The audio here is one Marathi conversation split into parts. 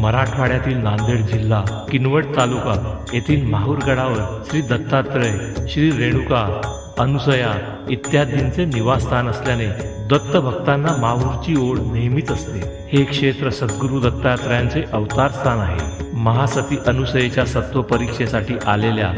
मराठवाड्यातील नांदेड जिल्हा किनवट तालुका येथील माहूरगडावर श्री दत्तात्रय श्री रेणुका अनुसया इत्यादींचे निवासस्थान असल्याने दत्त भक्तांना माहूरची ओढ नेहमीच असते. हे क्षेत्र सद्गुरू दत्तात्रयांचे अवतार स्थान आहे. महासती अनुसयेच्या सत्व परीक्षेसाठी आलेल्या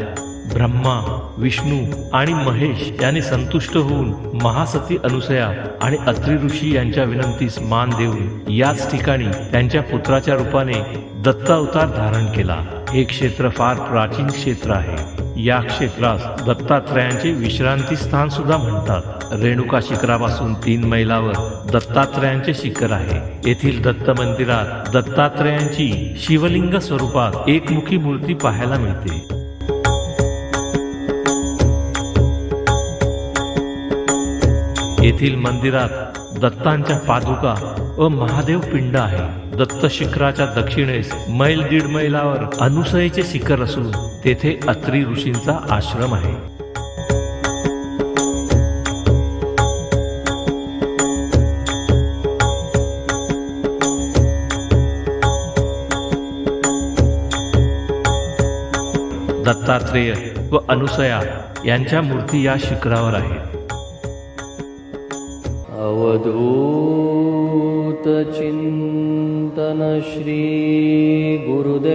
ब्रह्मा विष्णू आणि महेश यांनी संतुष्ट होऊन महासती अनुसया आणि अत्री ऋषी यांच्या विनंतीस मान देऊन याच ठिकाणी त्यांच्या पुत्राच्या रूपाने दत्तावतार धारण केला. हे क्षेत्र फार प्राचीन क्षेत्र आहे. या क्षेत्रास दत्तात्रयांचे विश्रांती स्थान सुद्धा म्हणतात. रेणुका शिखरापासून तीन मैलावर दत्तात्रयांचे शिखर आहे. येथील दत्त मंदिरात दत्तात्रयांची शिवलिंग स्वरूपात एकमुखी मूर्ती पाहायला मिळते. येथील मंदिरात दत्तांच्या पादुका व महादेव पिंड आहे. दत्त शिखराच्या दक्षिणेस मैल दीड मैलावर अनुसयेचे शिखर असून तेथे अत्री ऋषींचा आश्रम आहे. दत्तात्रेय व अनुसया यांच्या मूर्ती या शिखरावर आहेत. अवधूतचिन्तनश्री गुरुदेवदत्त